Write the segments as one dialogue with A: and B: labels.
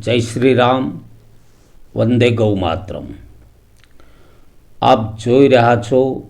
A: જય શ્રી રામ વંદે ગૌ માતરમ આપ જોઈ રહ્યા છો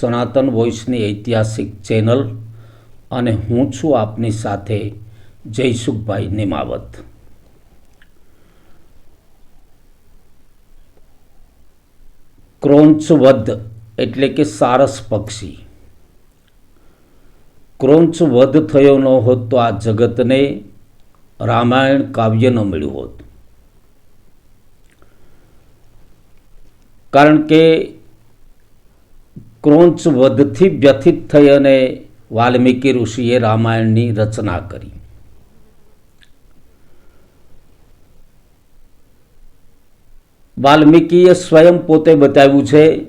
A: સનાતન વોઇસની ઐતિહાસિક ચેનલ અને હું છું આપની સાથે જયસુખભાઈ નિમાવત. ક્રોંચવધ એટલે કે સારસ પક્ષી. ક્રોંચ વધ થયો ન હોત તો આ જગતને રામાયણ કાવ્ય ન મળ્યું હોત. કારણ કે ક્રોંચ વધથી વ્યથિત થઈ અને વાલ્મીકી ઋષિએ રામાયણની રચના કરી. વાલ્મીકીએ સ્વયં પોતે બતાવ્યું છે,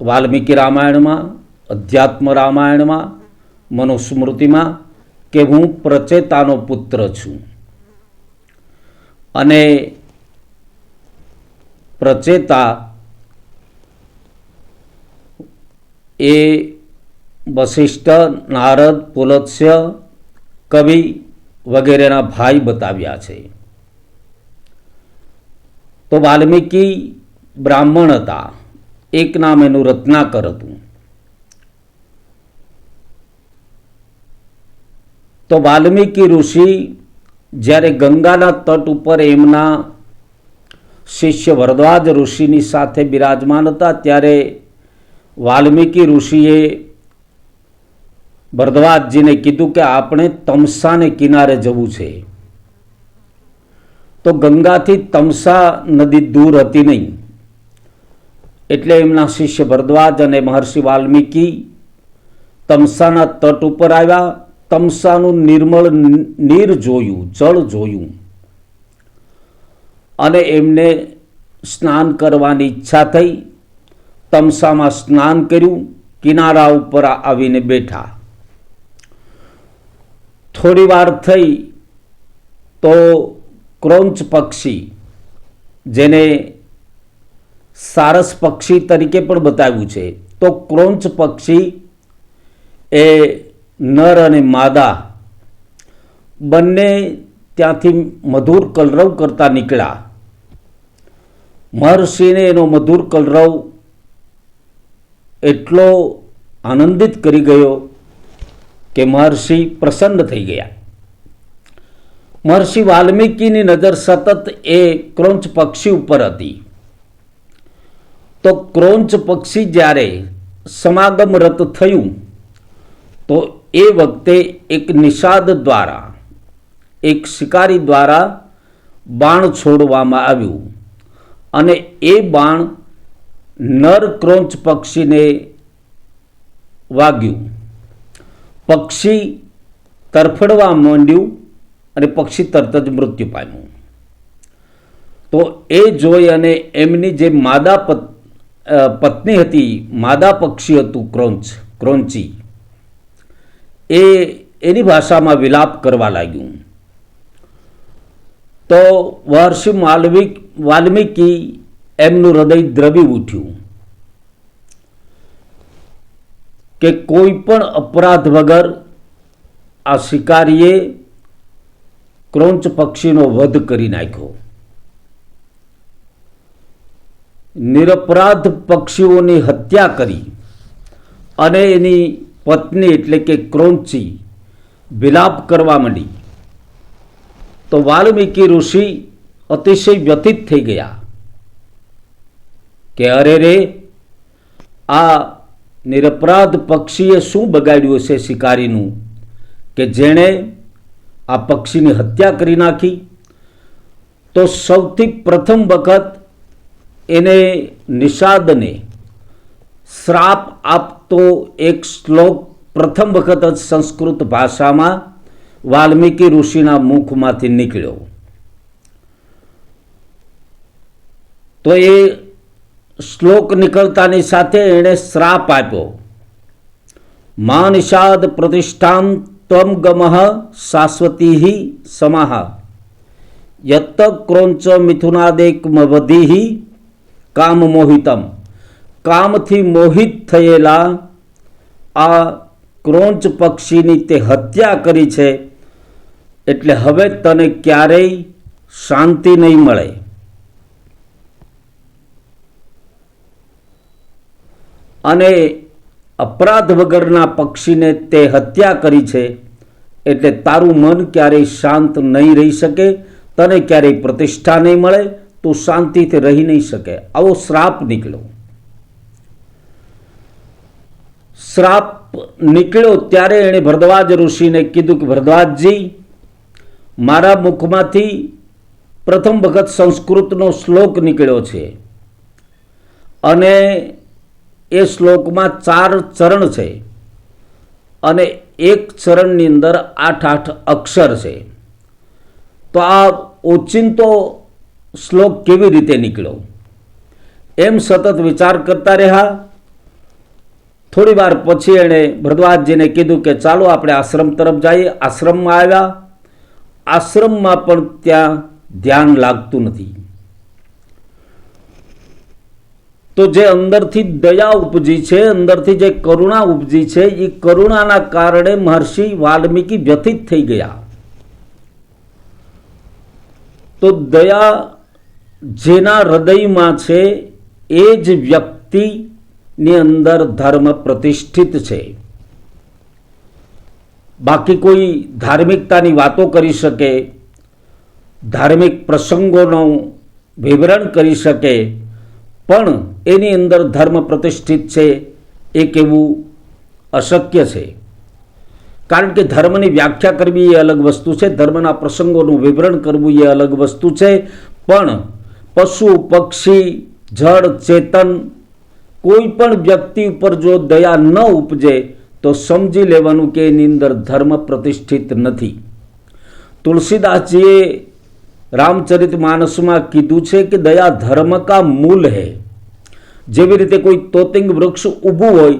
A: વાલ્મીકી રામાયણમાં, અધ્યાત્મ રામાયણમાં, મનુસ્મૃતિમાં કે હું પ્રચેતાનો પુત્ર છું. અને પ્રચેતા એ વશિષ્ઠ નારદ, પુલત્સ્ય, કવિ વગેરેના ભાઈ બતાવ્યા છે. તો વાલ્મીકી બ્રાહ્મણ હતા. એક નામ એનું રત્નાકર હતું. તો વાલ્મીકી ઋષિ જ્યારે ગંગાના તટ ઉપર એમના શિષ્ય વરદ્વાજ ઋષિની સાથે બિરાજમાન હતા, ત્યારે વાલ્મીકી ઋષિએ ભરદ્વાજજીને કીધું કે આપણે તમસાને કિનારે જવું છે. તો ગંગાથી તમસા નદી દૂર હતી નહીં. એટલે એમના શિષ્ય ભરદ્વાજ અને મહર્ષિ વાલ્મીકી તમસાના તટ ઉપર આવ્યા. તમસાનું નિર્મળ નીર જોયું, જળ જોયું. અને એમને સ્નાન કરવાની ઈચ્છા થઈ. તમસામાં સ્નાન કર્યું, કિનારા ઉપર આવીને બેઠા. થોડી વાર થઈ તો ક્રોંચ પક્ષી, જેને સારસ પક્ષી તરીકે પણ બતાવ્યું છે, તો ક્રોંચ પક્ષી એ નર અને માદા બંને ત્યાંથી મધુર કલરવ કરતા નીકળ્યા. મહર્ષિને એનો મધુર કલરવ એટલો આનંદિત કરી ગયો કે મહર્ષિ પ્રસન્ન થઈ ગયા. મહર્ષિ વાલ્મીકીની નજર સતત એ ક્રોંચ પક્ષી ઉપર હતી. તો ક્રોંચ પક્ષી જ્યારે સમાગમ રત થયું, તો એ વખતે એક નિષાદ દ્વારા, એક શિકારી દ્વારા બાણ છોડવામાં આવ્યું અને એ બાણ નર ક્રોંચ પક્ષીને વાગ્યું. પક્ષી તરફડવા માંડ્યું અને પક્ષી તરત જ મૃત્યુ પામ્યું. તો એ જોઈ અને એમની જે માદા પત્ની હતી, માદા પક્ષી હતું ક્રોંચ, ક્રોંચી એ એની ભાષામાં વિલાપ કરવા લાગ્યું. તો મહર્ષિ માલવિક વાલ્મીકી એમનું હૃદય દ્રવી ઉઠ્યું કે કોઈ પણ અપરાધ વગર આ શિકારીએ ક્રોંચ પક્ષીનો વધ કરી નાખ્યો. નિરપરાધ પક્ષીઓની હત્યા કરી અને એની પત્ની એટલે કે ક્રોંચી, વિલાપ કરવા માંડી. તો વાલ્મીકી ઋષિ અતિશય વ્યથિત થઈ ગયા કે અરે રે, આ નિરપરાધ પક્ષીએ શું બગાડ્યું છે શિકારીનું કે જેણે આ પક્ષીની હત્યા કરી નાખી? તો સૌથી પ્રથમ વખત એને નિષાદને શ્રાપ આપતો એક શ્લોક પ્રથમ વખત જ સંસ્કૃત ભાષામાં વાલ્મીકી ઋષિના મુખમાંથી નીકળ્યો. તો એ શ્લોક નીકળતાની સાથે એણે શ્રાપ આપ્યો. મા નિષાદ પ્રતિષ્ઠામ ત્વમ ગમઃ શાશ્વતી સમાહ. યત ક્રોંચ મિથુનાદેક મવધિ કામ મોહિતમ કામથી મોહિત થયેલા આ ક્રોંચ પક્ષીની તે હત્યા કરી છે, એટલે હવે તને ક્યારેય શાંતિ નહીં મળે. અને અપરાધ વગરના પક્ષીને તે હત્યા કરી છે, એટલે તારું મન ક્યારેય શાંત નહીં રહી શકે, તને ક્યારેય પ્રતિષ્ઠા નહીં મળે, તું શાંતિથી રહી નહીં શકે. આવો શ્રાપ નીકળ્યો. શ્રાપ નીકળ્યો ત્યારે એણે ભરદ્વાજ ઋષિને કીધું કે, ભરદ્વાજજી, મારા મુખમાંથી પ્રથમ વખત સંસ્કૃતનો શ્લોક નીકળ્યો છે અને એ શ્લોકમાં ચાર ચરણ છે અને એક ચરણની અંદર આઠ આઠ અક્ષર છે. તો આ ઓચિંતો શ્લોક કેવી રીતે નીકળ્યો? એમ સતત વિચાર કરતા રહ્યા. થોડી વાર પછી એણે ભરદ્વાજજીને કીધું કે ચાલો આપણે આશ્રમ તરફ જઈએ. આશ્રમમાં આવ્યા. આશ્રમમાં પણ ત્યાં ધ્યાન લાગતું નથી. તો જે અંદરથી દયા ઉપજી છે, અંદરથી જે કરુણા ઉપજી છે એ કરુણાના કારણે મહર્ષિ વાલ્મીકી વ્યથિત થઈ ગયા. તો દયા જેના હૃદયમાં છે, એ જ વ્યક્તિની અંદર ધર્મ પ્રતિષ્ઠિત છે. બાકી કોઈ ધાર્મિકતાની વાતો કરી શકે, ધાર્મિક પ્રસંગોનું વિવરણ કરી શકે, પણ એની અંદર ધર્મ પ્રતિષ્ઠિત છે એ કહેવું અશક્ય છે. કારણ કે ધર્મની વ્યાખ્યા કરવી એ અલગ વસ્તુ છે, ધર્મના પ્રસંગોનું વિવરણ કરવું એ અલગ વસ્તુ છે, પણ પશુ, પક્ષી, જળ, ચેતન કોઈ પણ વ્યક્તિ ઉપર જો દયા ન ઉપજે, તો સમજી લેવાનું કે એની અંદર ધર્મ પ્રતિષ્ઠિત નથી. તુલસીદાસજીએ રામચરિત માનસમાં કીધું છે કે દયા ધર્મ કા મૂલ હે. જેવી રીતે કોઈ તોતિંગ વૃક્ષ ઊભું હોય,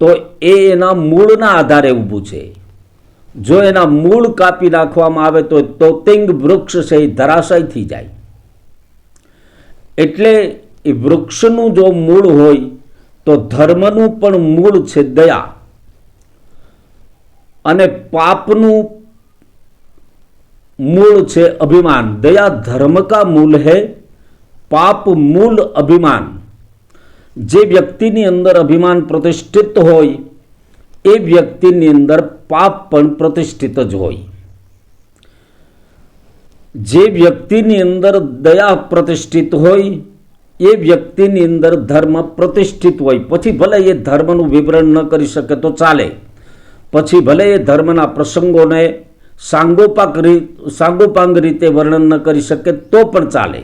A: તો એ એના મૂળના આધારે ઊભું છે. જો એના મૂળ કાપી નાખવામાં આવે, તો તોતિંગ વૃક્ષ છે એ ધરાશય થઈ જાય. એટલે એ વૃક્ષનું જો મૂળ હોય, તો ધર્મનું પણ મૂળ છે દયા. અને પાપનું મૂળ છે અભિમાન. દયા ધર્મ કા મૂલ હૈ? પાપ મૂલ અભિમાન. જે વ્યક્તિની અંદર અભિમાન પ્રતિષ્ઠિત હોય, એ વ્યક્તિની અંદર પાપ પણ પ્રતિષ્ઠિત જ હોય. જે વ્યક્તિની અંદર દયા પ્રતિષ્ઠિત હોય એ વ્યક્તિની અંદર ધર્મ પ્રતિષ્ઠિત હોય. પછી ભલે એ ધર્મનું વિવરણ ન કરી શકે તો ચાલે. પછી ભલે એ ધર્મના પ્રસંગોને સાંગોપાક સાંગોપાંગ રીતે વર્ણન ન કરી શકે તો પણ ચાલે.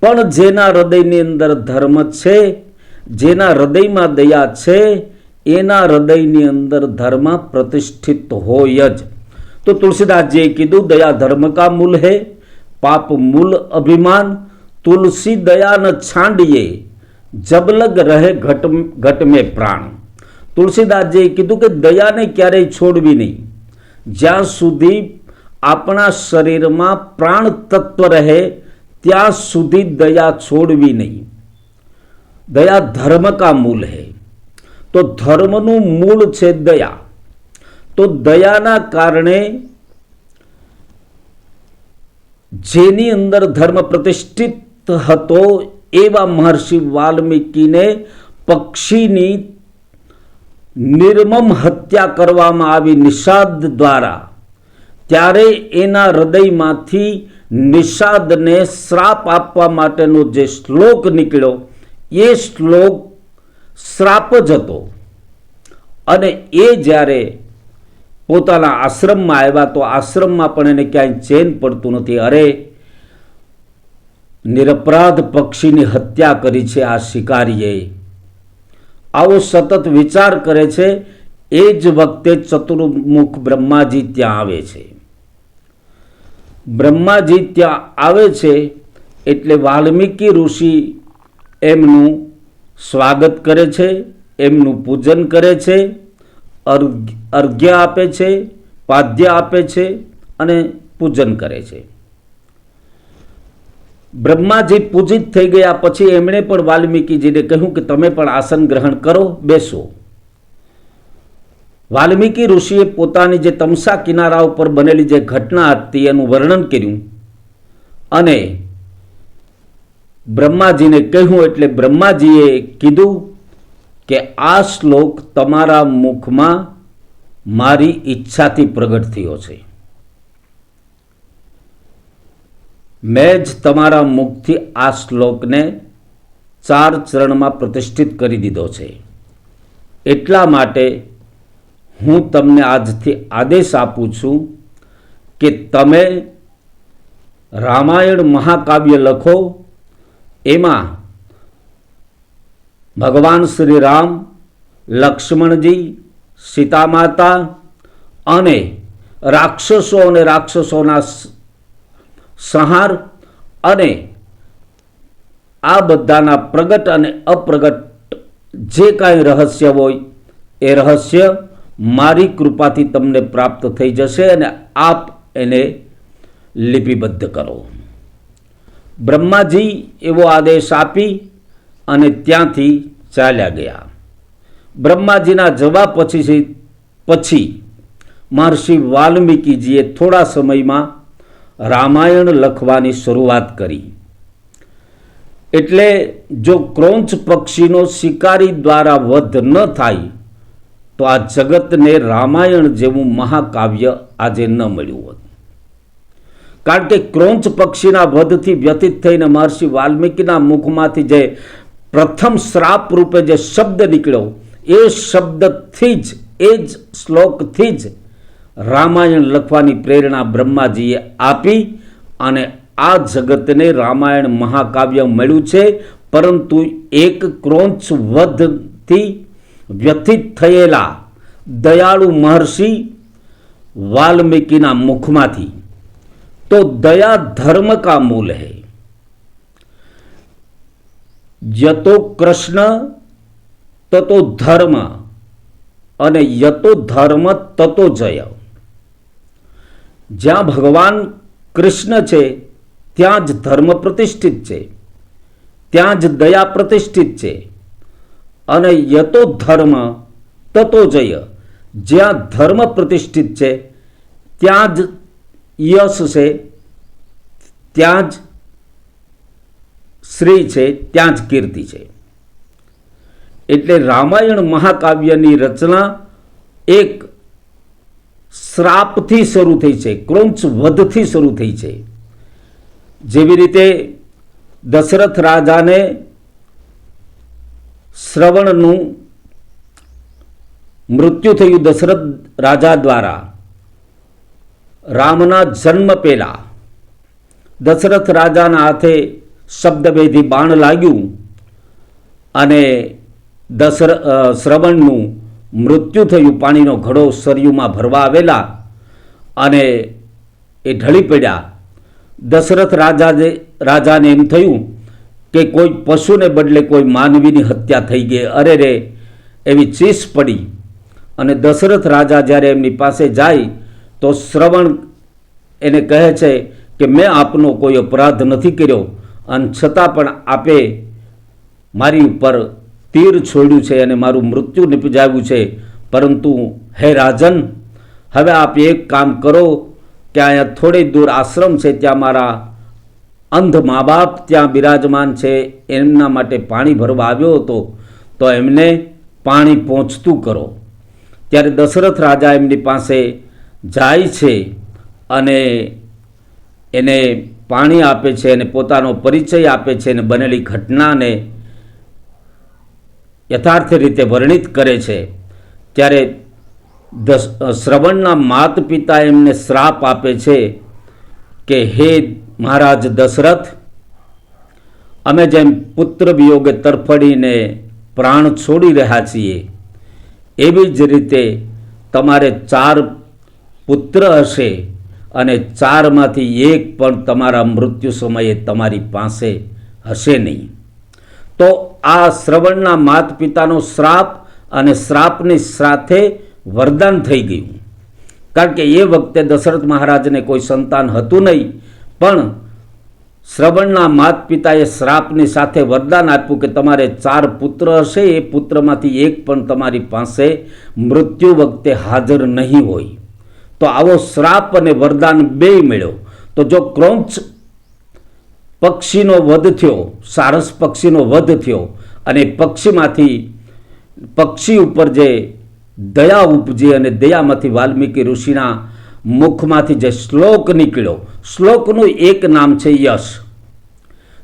A: પણ જેના હૃદયની અંદર ધર્મ છે, જેના હૃદયમાં દયા છે, એના હૃદયની અંદર ધર્મ પ્રતિષ્ઠિત હોય જ. તો તુલસીદાસજીએ કીધું, દયા ધર્મ કા મૂલ હે? પાપ મૂલ અભિમાન તુલસી દયા ન છાંડીએ જબલગ રહે ઘટ ઘટ મેં પ્રાણ તુલસીદાસજીએ કીધું કે દયાને ક્યારેય છોડવી નહીં જ્યાં સુધી આપણા શરીરમાં પ્રાણ તત્વ રહે ત્યાં સુધી દયા છોડવી નહીં દયા ધર્મ કા મૂલ હૈ તો ધર્મનું મૂળ છે દયા તો દયાના કારણે જેની અંદર ધર્મ પ્રતિષ્ઠિત હતો એવા મહર્ષિ વાલ્મીકીને પક્ષીની નિર્મમ હત્યા કરવામાં આવી નિષાદ દ્વારા. ત્યારે એના હૃદયમાંથી નિષાદને શ્રાપ આપવા માટેનો જે શ્લોક નીકળ્યો, એ શ્લોક શ્રાપ જ હતો. અને એ જ્યારે પોતાના આશ્રમમાં આવ્યા, તો આશ્રમમાં પણ એને ક્યાંય ચેન પડતું નથી. અરે નિરપરાધ પક્ષીની હત્યા કરી છે આ શિકારીએ. આવો સતત વિચાર કરે છે, એ જ વખતે ચતુર્મુખ બ્રહ્માજી ત્યાં આવે છે. બ્રહ્માજી ત્યાં આવે છે એટલે વાલ્મીકી ઋષિ એમનું સ્વાગત કરે છે, એમનું પૂજન કરે છે, અર્ઘ્ય આપે છે, પાદ્ય આપે છે અને પૂજન કરે છે. બ્રહ્માજી પૂજિત થઈ ગયા પછી એમણે પણ વાલ્મીકીજીને કહ્યું કે તમે પણ આસન ગ્રહણ કરો, બેસો. વાલ્મીકી ઋષિએ પોતાની જે તમસા કિનારા ઉપર બનેલી જે ઘટના હતી એનું વર્ણન કર્યું અને બ્રહ્માજીને કહ્યું એટલે બ્રહ્માજીએ કીધું કે આ શ્લોક તમારા મુખમાં મારી ઈચ્છાથી પ્રગટ થયો છે. મેં જ તમારા મુખથી આ શ્લોકને ચાર ચરણમાં પ્રતિષ્ઠિત કરી દીધો છે. એટલા માટે હું તમને આજથી આદેશ આપું છું કે તમે રામાયણ મહાકાવ્ય લખો, એમાં ભગવાન શ્રી રામ લક્ષ્મણજી સીતા માતા અને રાક્ષસો અને રાક્ષસોના સંહાર અને આ બધાના પ્રગટ અને અપ્રગટ જે કાંઈ રહસ્ય હોય, એ રહસ્ય મારી કૃપાથી તમને પ્રાપ્ત થઈ જશે અને આપ એને લિપિબદ્ધ કરો. બ્રહ્માજી એવો આદેશ આપી અને ત્યાંથી ચાલ્યા ગયા. બ્રહ્માજીના જવાબ પછી પછી મહર્ષિ વાલ્મીકીજીએ થોડા સમયમાં રામાયણ લખવાની શરૂઆત કરી. એટલે જો ક્રોંચ પક્ષીનો શિકારી દ્વારા વધ ન થાય, તો આ જગતને રામાયણ જેવું મહાકાવ્ય આજે ન મળ્યું હોત. કારણ કે ક્રોંચ પક્ષીના વધથી વ્યતીત થઈને મહર્ષિ વાલ્મીકિના મુખમાંથી જે પ્રથમ શ્રાપ રૂપે જે શબ્દ નીકળ્યો, એ શબ્દથી જ, એ જ શ્લોકથી જ રામાયણ લખવાની પ્રેરણા બ્રહ્માજીએ આપી અને આ જગતને રામાયણ મહાકાવ્ય મળ્યું છે, પરંતુ એક ક્રોંચ વધથી વ્યથિત થયેલા દયાળુ મહર્ષિ વાલ્મીકિના મુખમાંથી, તો દયા ધર્મ કા મૂલ હૈ? યતો કૃષ્ણ, તતો ધર્મ, અને યતો ધર્મ, તતો જય. જ્યાં ભગવાન કૃષ્ણ છે, ત્યાં જ ધર્મ પ્રતિષ્ઠિત છે, ત્યાં જ દયા પ્રતિષ્ઠિત છે. અને યતો ધર્મ, તતો જય. જ્યાં ધર્મ પ્રતિષ્ઠિત છે, ત્યાં જ યશ છે, ત્યાં જ શ્રી છે, ત્યાં જ કીર્તિ છે. એટલે રામાયણ મહાકાવ્યની રચના એક શ્રાપથી શરૂ થઈ છે, ક્રોંચ વધથી શરૂ થઈ છે. જેવી રીતે દશરથ રાજાને શ્રવણનું મૃત્યુ થયું દશરથ રાજા દ્વારા, રામના જન્મ પહેલા. દશરથ રાજાના હાથે શબ્દભેદી બાણ લાગ્યું અને દશર શ્રવણનું મૃત્યુ થયું પાણીનો ઘડો સરયુમાં ભરવા આવેલા અને એ ઢળી પડ્યા. દશરથ રાજા રાજાને એમ થયું કે કોઈ પશુને બદલે કોઈ માનવીની હત્યા થઈ ગઈ. અરે રે, એવી ચીસ પડી. અને દશરથ રાજા જ્યારે એમની પાસે જાય તો શ્રવણ એને કહે છે કે મેં આપનો કોઈ અપરાધ નથી કર્યો. અને છતાં પણ આપે મારી ઉપર તીર છોડ્યું છે અને મારું મૃત્યુ નિપજાવ્યું છે. પરંતુ હે રાજન, હવે આપ એક કામ કરો કે અહીંયા થોડે દૂર આશ્રમ છે, ત્યાં મારા અંધ મા બાપ ત્યાં બિરાજમાન છે. એમના માટે પાણી ભરવા આવ્યો હતો, તો એમને પાણી પહોંચતું કરો. ત્યારે દશરથ રાજા એમની પાસે જાય છે અને એને પાણી આપે છે અને પોતાનો પરિચય આપે છે અને બનેલી ઘટનાને યથાર્થ રીતે વર્ણિત કરે છે. ત્યારે શ્રવણના માત પિતા એમને શ્રાપ આપે છે કે, હે મહારાજ દશરથ, અમે જેમ પુત્ર વિયોગે તરફડીને પ્રાણ છોડી રહ્યા છીએ, એવી જ રીતે તમારે ચાર પુત્ર હશે અને ચારમાંથી એક પણ તમારા મૃત્યુ સમયે તમારી પાસે હશે નહીં. તો આ શ્રવણના માત પિતાનો શ્રાપ અને શ્રાપની સાથે વરદાન થઈ ગયું. કારણ કે એ વખતે દશરથ મહારાજને કોઈ સંતાન હતું નહીં, પણ શ્રવણના માત પિતાએ શ્રાપની સાથે વરદાન આપ્યું કે તમારે ચાર પુત્ર હશે, એ પુત્રમાંથી એક પણ તમારી પાસે મૃત્યુ વખતે હાજર નહીં હોય. તો આવો શ્રાપ અને વરદાન બેય મળ્યો તો જો ક્રોંચ પક્ષીનો વધ થયો, સારસ પક્ષીનો વધ થયો અને પક્ષીમાંથી, પક્ષી ઉપર જે દયા ઉપજી અને દયામાંથી વાલ્મીકી ઋષિના મુખમાંથી જે શ્લોક નીકળ્યો, શ્લોકનું એક નામ છે યશ.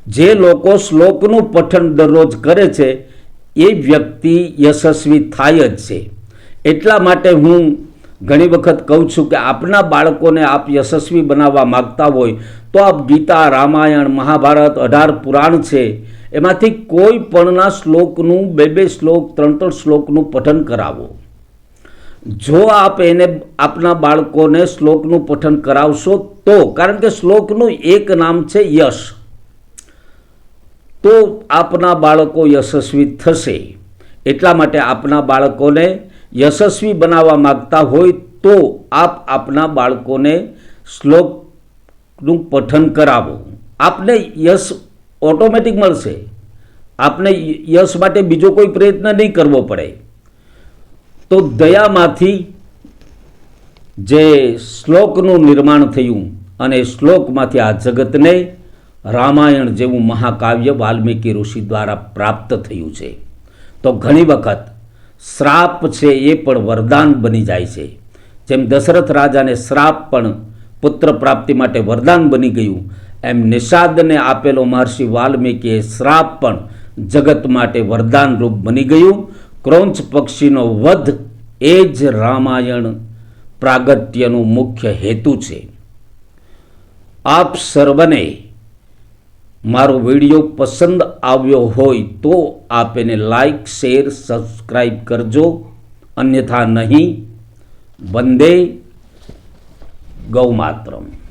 A: જે લોકો શ્લોકનું પઠન દરરોજ કરે છે, એ વ્યક્તિ યશસ્વી થાય જ છે. એટલા માટે હું ઘણી વખત કહું છું કે આપના બાળકોને આપ યશસ્વી બનાવવા માગતા હોય તો આપ ગીતા, રામાયણ, મહાભારત, અઢાર પુરાણ છે. એમાંથી કોઈ પણના શ્લોકનું, બે બે શ્લોક, ત્રણ ત્રણ શ્લોકનું પઠન કરાવો. જો આપ એને આપના બાળકોને શ્લોકનું પઠન કરાવશો તો, કારણ કે શ્લોકનું એક નામ છે યશ. તો આપના બાળકો યશસ્વી થશે. એટલા માટે આપના બાળકોને યશસ્વી બનાવવા માગતા હોય તો આપ આપના બાળકોને શ્લોકનું પઠન કરાવો. આપને યશ ઓટોમેટિક મળશે. આપને યશ માટે બીજો કોઈ પ્રયત્ન નહીં કરવો પડે. તો દયામાંથી જે શ્લોકનું નિર્માણ થયું અને શ્લોકમાંથી આ જગતને રામાયણ જેવું મહાકાવ્ય વાલ્મીકી ઋષિ દ્વારા પ્રાપ્ત થયું છે. તો ઘણી વખત શ્રાપ છે એ પણ વરદાન બની જાય છે. જેમ દશરથ રાજાને શ્રાપ પણ પુત્ર પ્રાપ્તિ માટે વરદાન બની ગયું. એમ નિષાદને આપેલો મહર્ષિ વાલ્મીકીએ શ્રાપ પણ જગત માટે વરદાન રૂપ બની ગયું. ક્રોંચ પક્ષીનો વધ એ જ રામાયણ પ્રાગટ્યનું મુખ્ય હેતુ છે. આપ સર્વને મારો વીડિયો પસંદ આવ્યો હોય તો આપ એને લાઈક, શેર સબસ્ક્રાઈબ કરજો. અન્યથા નહીં, વંદે ગૌમાત્રમ